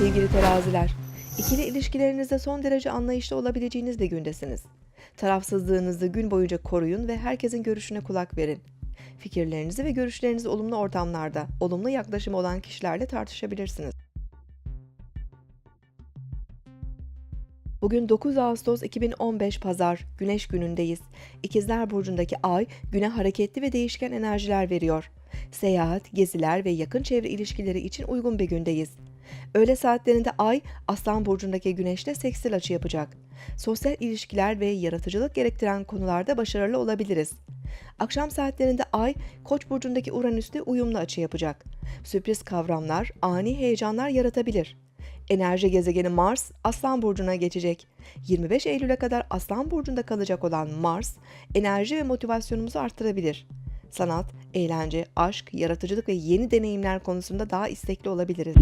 Sevgili teraziler, ikili ilişkilerinizde son derece anlayışlı olabileceğiniz bir gündesiniz. Tarafsızlığınızı gün boyunca koruyun ve herkesin görüşüne kulak verin. Fikirlerinizi ve görüşlerinizi olumlu ortamlarda, olumlu yaklaşım olan kişilerle tartışabilirsiniz. Bugün 9 Ağustos 2015 Pazar, Güneş günündeyiz. İkizler Burcu'ndaki ay, güne hareketli ve değişken enerjiler veriyor. Seyahat, geziler ve yakın çevre ilişkileri için uygun bir gündeyiz. Öğle saatlerinde ay, Aslan Burcu'ndaki güneşle seksil açı yapacak. Sosyal ilişkiler ve yaratıcılık gerektiren konularda başarılı olabiliriz. Akşam saatlerinde ay, Koç burcundaki Uranüs'te uyumlu açı yapacak. Sürpriz kavramlar, ani heyecanlar yaratabilir. Enerji gezegeni Mars, Aslan burcuna geçecek. 25 Eylül'e kadar Aslan burcunda kalacak olan Mars, enerji ve motivasyonumuzu arttırabilir. Sanat, eğlence, aşk, yaratıcılık ve yeni deneyimler konusunda daha istekli olabiliriz.